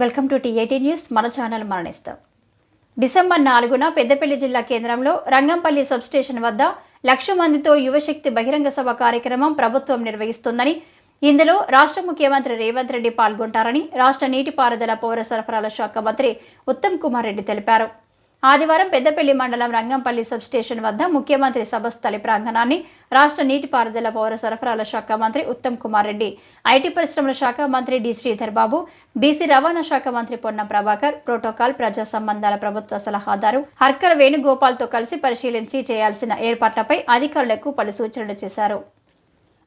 Welcome to TAT news. మన channel మరణిస్తాం. December నాలుగున పెద్దపల్లి జిల్లా కేంద్రంలో రంగంపల్లి సబ్స్టేషన్ వద్ద లక్ష మందితో యువశక్తి బహిరంగ సభ కార్యక్రమం ప్రభుత్వం నిర్వహిస్తుందని ఇందులో రాష్ట్ర ముఖ్యమంత్రి రేవంత్ రెడ్డి పాల్గొంటారని రాష్ట్ర నీటిపారుదల పౌర సరఫరాల శాఖ మంత్రి ఉత్తమ్ కుమార్ రెడ్డి తెలిపారు. ఆదివారం పెద్దపల్లి మండలం రంగంపల్లి సబ్స్టేషన్ వద్ద ముఖ్యమంత్రి సభస్థలి ప్రాంగణాన్ని రాష్ట్ర నీటిపారుదల పౌర సరఫరాల శాఖ మంత్రి ఉత్తమ్ కుమార్ రెడ్డి ఐటీ పరిశ్రమల శాఖ మంత్రి డి శ్రీధర్ బాబు బీసీ రవాణా శాఖ మంత్రి పొన్న ప్రభాకర్ ప్రోటోకాల్ ప్రజా సంబంధాల ప్రభుత్వ సలహాదారు హర్కర్ వేణుగోపాల్తో కలిసి పరిశీలించి చేయాల్సిన ఏర్పాట్లపై అధికారులకు పలు సూచనలు చేశారు.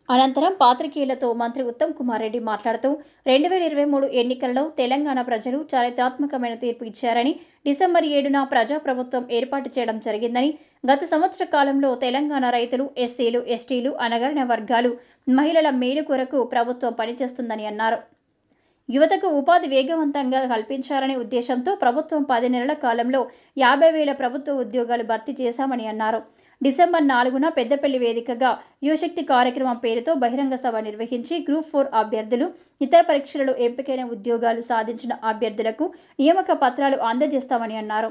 అనంతరం పాత్రికేయులతో మంత్రి ఉత్తమ్ కుమార్ రెడ్డి మాట్లాడుతూ రెండు వేల ఇరవై మూడు ఎన్నికలలో తెలంగాణ ప్రజలు చారిత్రాత్మకమైన తీర్పు ఇచ్చారని డిసెంబర్ ఏడున ప్రజాప్రభుత్వం ఏర్పాటు చేయడం జరిగిందని గత సంవత్సర కాలంలో తెలంగాణ రైతులు ఎస్సీలు ఎస్టీలు అనగరిన వర్గాలు మహిళల మేలు కొరకు ప్రభుత్వం పనిచేస్తుందని అన్నారు. యువతకు ఉపాధి వేగవంతంగా కల్పించాలనే ఉద్దేశంతో ప్రభుత్వం పది నెలల కాలంలో యాభై వేల ప్రభుత్వ ఉద్యోగాలు భర్తీ చేశామని అన్నారు. డిసెంబర్ నాలుగున పెద్దపల్లి వేదికగా యువశక్తి కార్యక్రమం పేరుతో బహిరంగ సభ నిర్వహించి గ్రూప్ ఫోర్ అభ్యర్థులు ఇతర పరీక్షలలో ఎంపికైన ఉద్యోగాలు సాధించిన అభ్యర్థులకు నియామక పత్రాలు అందజేస్తామని అన్నారు.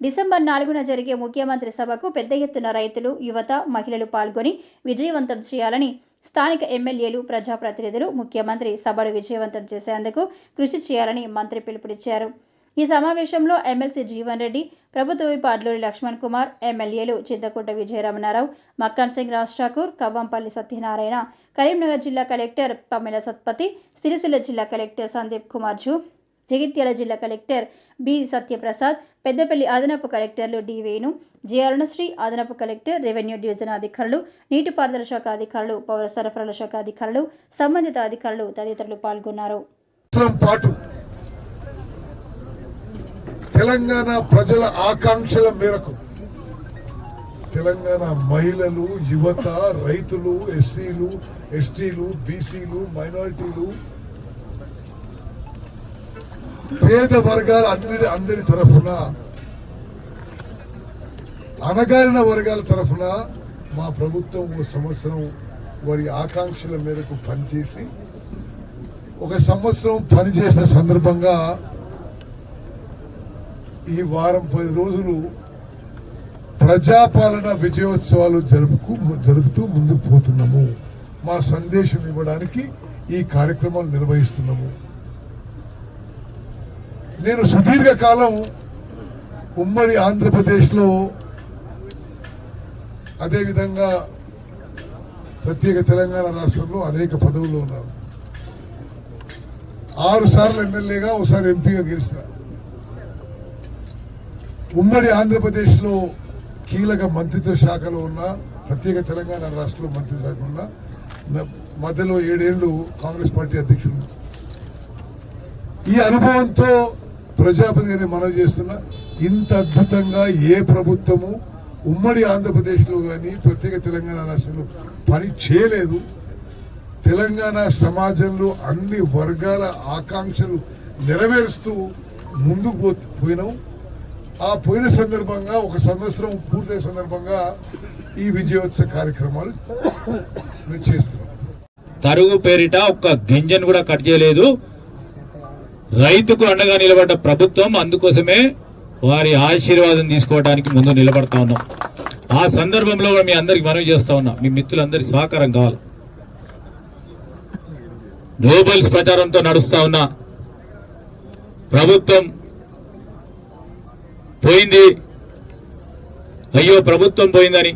డిసెంబర్ నాలుగున జరిగే ముఖ్యమంత్రి సభకు పెద్ద ఎత్తున రైతులు యువత మహిళలు పాల్గొని విజయవంతం చేయాలని స్థానిక ఎమ్మెల్యేలు ప్రజాప్రతినిధులు ముఖ్యమంత్రి సభను విజయవంతం చేసేందుకు కృషి చేయాలని మంత్రి పిలుపునిచ్చారు. ఈ సమావేశంలో ఎమ్మెల్సీ జీవన్ రెడ్డి ప్రభుత్వ విప్ అడ్లూరి లక్ష్మణ్ కుమార్ ఎమ్మెల్యేలు చింతకుంట విజయరమణారావు మక్కన్ సింగ్ రాజ్ ఠాకూర్ కవ్వంపల్లి సత్యనారాయణ కరీంనగర్ జిల్లా కలెక్టర్ పమ్మెల సత్పతి సిరిసిల్ల జిల్లా కలెక్టర్ సందీప్ కుమార్ జూ జగిత్యాల జిల్లా కలెక్టర్ బి సత్యప్రసాద్ పెద్దపల్లి అదనపు కలెక్టర్లు డి వేణు జె అరుణశ్రీ అదనపు కలెక్టర్ రెవెన్యూ డివిజన్ అధికారులు నీటిపారుదల శాఖ అధికారులు పౌర సరఫరాల శాఖ అధికారులు సంబంధిత అధికారులు తదితరులు పాల్గొన్నారు. పాటు తెలంగాణ ప్రజల ఆకాంక్షల మేరకు తెలంగాణ మహిళలు యువత రైతులు ఎస్సీలు ఎస్టీలు బీసీలు మైనారిటీలు పేద వర్గాల అందరి అందరి తరఫున అణగారిన వర్గాల తరఫున మా ప్రభుత్వం ఓ సంవత్సరం వారి ఆకాంక్షల మేరకు పనిచేసి ఒక సంవత్సరం పనిచేసిన సందర్భంగా ఈ వారం పది రోజులు ప్రజాపాలన విజయోత్సవాలు జరుపుకు జరుపుతూ ముందుకు పోతున్నాము. మా సందేశం ఇవ్వడానికి ఈ కార్యక్రమాలు నిర్వహిస్తున్నాము. నేను సుదీర్ఘకాలం ఉమ్మడి ఆంధ్రప్రదేశ్లో అదేవిధంగా ప్రత్యేక తెలంగాణ రాష్ట్రంలో అనేక పదవుల్లో ఉన్నాను. ఆరు సార్లు ఎమ్మెల్యేగా ఒకసారి ఎంపీగా గెలిచినా. ఉమ్మడి ఆంధ్రప్రదేశ్లో కీలక మంత్రిత్వ శాఖలో ఉన్న ప్రత్యేక తెలంగాణ రాష్ట్రంలో మంత్రిత్వ శాఖ ఉన్న మధ్యలో ఏడేళ్ళు కాంగ్రెస్ పార్టీ అధ్యక్షుడు ఈ అనుభవంతో ప్రజాపతిని మనవి చేస్తున్న ఇంత అద్భుతంగా ఏ ప్రభుత్వము ఉమ్మడి ఆంధ్రప్రదేశ్లో కానీ ప్రత్యేక తెలంగాణ రాష్ట్రంలో పని చేయలేదు. తెలంగాణ సమాజంలో అన్ని వర్గాల ఆకాంక్షలు నెరవేరుస్తూ ముందుకు పో- పోయినాం. ఆ పోయిన సందర్భంగా ఒక సంవత్సరం పూర్తయిన సందర్భంగా ఈ విజయోత్సవ కార్యక్రమాలు చేస్తున్నాం. తరుగు పేరిట ఒక్క గింజను కూడా కట్ చేయలేదు. రైతుకు అండగా నిలబడ్డ ప్రభుత్వం అందుకోసమే వారి ఆశీర్వాదం తీసుకోవడానికి ముందు నిలబడతా ఉన్నాం. ఆ సందర్భంలో కూడా మీ అందరికి మనవి చేస్తా ఉన్నా. మీ మిత్రులందరి సహకారం కావాలి. గ్లోబల్స్ ప్రచారంతో నడుస్తా ఉన్నా. ప్రభుత్వం పోయింది. అయ్యో ప్రభుత్వం పోయిందని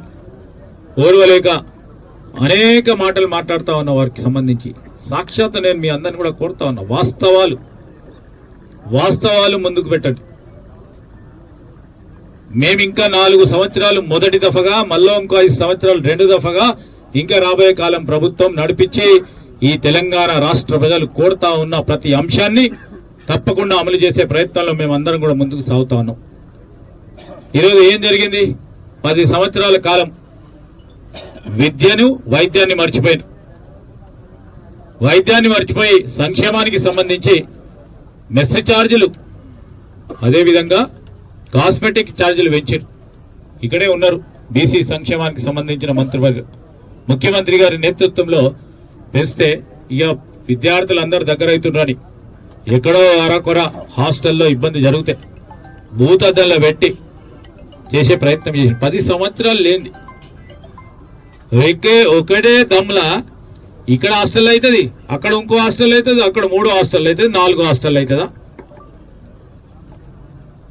ఓర్వలేక అనేక మాటలు మాట్లాడుతూ ఉన్న వారికి సంబంధించి సాక్షాత్ నేను మీ అందరిని కూడా కోరుతా ఉన్నా. వాస్తవాలు వాస్తవాలు ముందుకు పెట్టండి. మేము ఇంకా నాలుగు సంవత్సరాలు మొదటి దఫగా మళ్ళీ ఇంకో ఐదు సంవత్సరాలు రెండు దఫగా ఇంకా రాబోయే కాలం ప్రభుత్వం నడిపించి ఈ తెలంగాణ రాష్ట్ర ప్రజలు కోరుతా ఉన్న ప్రతి అంశాన్ని తప్పకుండా అమలు చేసే ప్రయత్నంలో మేము అందరం కూడా ముందుకు సాగుతా ఉన్నాం. ఈరోజు ఏం జరిగింది? పది సంవత్సరాల కాలం విద్యను వైద్యాన్ని మర్చిపోయారు వైద్యాన్ని మర్చిపోయి సంక్షేమానికి సంబంధించి మెస్ ఛార్జీలు అదేవిధంగా కాస్మెటిక్ ఛార్జీలు పెంచారు. ఇక్కడే ఉన్నారు బీసీ సంక్షేమానికి సంబంధించిన మంత్రివర్గం ముఖ్యమంత్రి గారి నేతృత్వంలో పెంచితే ఇక విద్యార్థులందరూ దగ్గర అవుతున్నారని ఎక్కడో అరకొర హాస్టల్లో ఇబ్బంది జరిగితే భూతద్దంలో పెట్టి చేసే ప్రయత్నం చేసి పది సంవత్సరాలు లేనిది. ఒకే ఒకటే దమ్లా ఇక్కడ హాస్టల్ అవుతుంది అక్కడ ఇంకో హాస్టల్ అవుతుంది అక్కడ మూడో హాస్టల్ అవుతుంది నాలుగో హాస్టల్ అవుతుందా?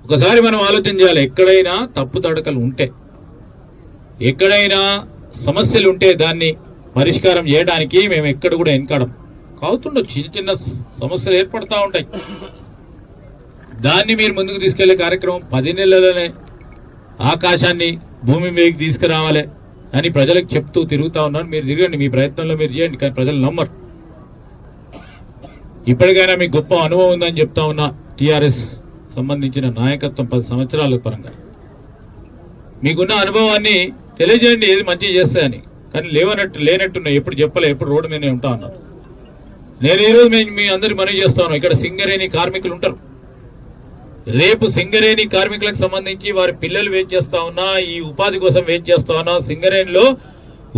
ఒకసారి మనం ఆలోచన చేయాలి ఎక్కడైనా తప్పు తడకలు ఉంటే ఎక్కడైనా సమస్యలు ఉంటే దాన్ని పరిష్కారం చేయడానికి మేము ఎక్కడ కూడా వెనకడం. కావుతుండొచ్చు చిన్న చిన్న సమస్యలు ఏర్పడతా ఉంటాయి. దాన్ని మీరు ముందుకు తీసుకెళ్ళే కార్యక్రమం పది నెలలనే ఆకాశాన్ని భూమి మీదకి తీసుకురావాలి అని ప్రజలకు చెప్తూ తిరుగుతా ఉన్నాను. మీరు తిరగండి మీ ప్రయత్నంలో మీరు చేయండి కానీ ప్రజలు నమ్మరు. ఇప్పటికైనా మీకు గొప్ప అనుభవం ఉందని చెప్తా ఉన్నా టీఆర్ఎస్ సంబంధించిన నాయకత్వం పది సంవత్సరాల పరంగా. మీకున్న అనుభవాన్ని తెలియజేయండి ఏది మంచి చేస్తాయని. కానీ లేవనట్టు లేనట్టున్నాయి. ఎప్పుడు చెప్పలే ఎప్పుడు రోడ్డు మీదనే ఉంటా అన్నారు నేను ఈరోజు మీ మీ అందరి మనవి చేస్తాను ఇక్కడ సింగరేణి కార్మికులు ఉంటారు. రేపు సింగరేణి కార్మికులకు సంబంధించి వారి పిల్లలు వెయిట్ చేస్తా ఉన్నా ఈ ఉపాధి కోసం వెయిట్ చేస్తా ఉన్నా సింగరేణిలో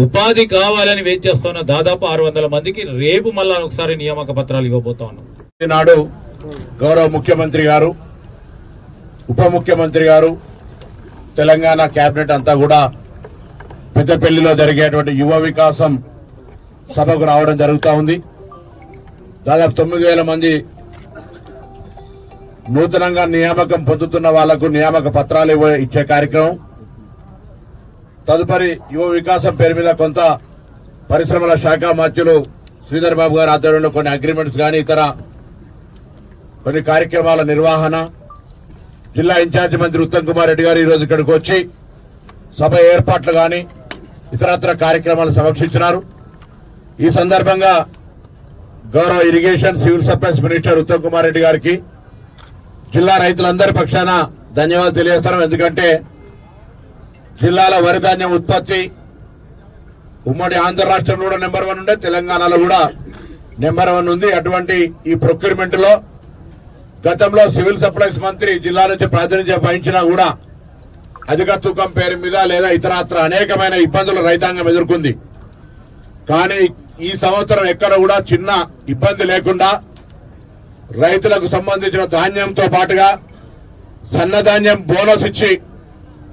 ఉపాధి కావాలని వెయిట్ చేస్తా ఉన్నా దాదాపు ఆరు వందల మందికి రేపు మళ్ళా ఒకసారి నియామక పత్రాలు ఇవ్వబోతా ఉన్నాం. ఈనాడు గౌరవ ముఖ్యమంత్రి గారు ఉప ముఖ్యమంత్రి గారు తెలంగాణ కేబినెట్ అంతా కూడా పెద్దపల్లిలో జరిగేటువంటి యువ వికాసం సభకు రావడం జరుగుతూ ఉంది. దాదాపు తొమ్మిది వేల మంది నూతనంగా నియామకం పొందుతున్న వాళ్ళకు నియామక పత్రాలు ఇచ్చే కార్యక్రమం. తదుపరి యువ వికాసం పేరు మీద కొంత పరిశ్రమల శాఖ మంత్రులు శ్రీధర్ బాబు గారి ఆధ్వర్యంలో కొన్ని అగ్రిమెంట్స్ కానీ ఇతర కొన్ని కార్యక్రమాల నిర్వహణ. జిల్లా ఇన్ఛార్జి మంత్రి ఉత్తమ్ కుమార్ రెడ్డి గారు ఈరోజు ఇక్కడికి వచ్చి సభ ఏర్పాట్లు కానీ ఇతరత్ర కార్యక్రమాలు సమీక్షించినారు. ఈ సందర్భంగా గౌరవ irrigation civil supplies minister Uttam Kumar Reddy గారికి జిల్లా రైతులందరి పక్షాన ధన్యవాదాలు తెలియజేస్తున్నాం. ఎందుకంటే జిల్లాల వరి ధాన్యం ఉత్పత్తి ఉమ్మడి ఆంధ్ర రాష్ట్రంలో కూడా నెంబర్ వన్ ఉండే తెలంగాణలో కూడా నెంబర్ వన్ ఉంది. అటువంటి ఈ ప్రొక్యూర్మెంట్లో గతంలో సివిల్ సప్లైస్ మంత్రి జిల్లా నుంచి ప్రాతినిధ్యం వహించినా కూడా అధిక తూకం పేరు మీద లేదా ఇతరత్ర అనేకమైన ఇబ్బందులు రైతాంగం ఎదుర్కొంది. కానీ ఈ సంవత్సరం ఎక్కడ కూడా చిన్న ఇబ్బంది లేకుండా రైతులకు సంబంధించిన ధాన్యంతో పాటుగా సన్నధాన్యం బోనస్ ఇచ్చి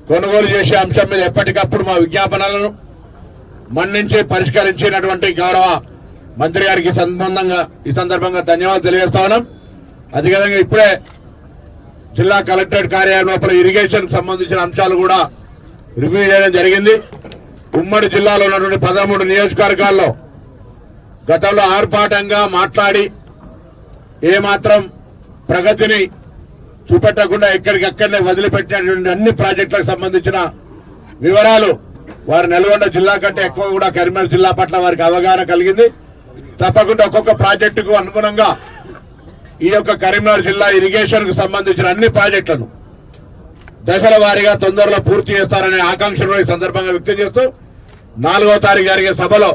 కొనుగోలు చేసే అంశం మీద ఎప్పటికప్పుడు మా విజ్ఞాపనలను మన్నించి పరిష్కరించినటువంటి గౌరవ మంత్రి గారికి సంబంధంగా ఈ సందర్భంగా ధన్యవాదాలు తెలియజేస్తా ఉన్నాం. అదేవిధంగా ఇప్పుడే జిల్లా కలెక్టరేట్ కార్యాలయం లోపల ఇరిగేషన్ సంబంధించిన అంశాలు కూడా రివ్యూ చేయడం జరిగింది. ఉమ్మడి జిల్లాలో ఉన్నటువంటి పదమూడు నియోజకవర్గాల్లో గతంలో ఆర్పాటంగా మాట్లాడి ఏమాత్రం ప్రగతిని చూపెట్టకుండా ఎక్కడికక్కడనే వదిలిపెట్టినటువంటి అన్ని ప్రాజెక్టులకు సంబంధించిన వివరాలు వారు నల్గొండ జిల్లా కంటే ఎక్కువ కూడా కరీంనగర్ జిల్లా పట్ల వారికి అవగాహన కలిగింది. తప్పకుండా ఒక్కొక్క ప్రాజెక్టుకు అనుగుణంగా ఈ యొక్క కరీంనగర్ జిల్లా ఇరిగేషన్కు సంబంధించిన అన్ని ప్రాజెక్టులను దశల వారీగా తొందరలో పూర్తి చేస్తారనే ఆకాంక్షను ఈ సందర్భంగా వ్యక్తం చేస్తూ నాలుగో తారీఖు జరిగే సభలో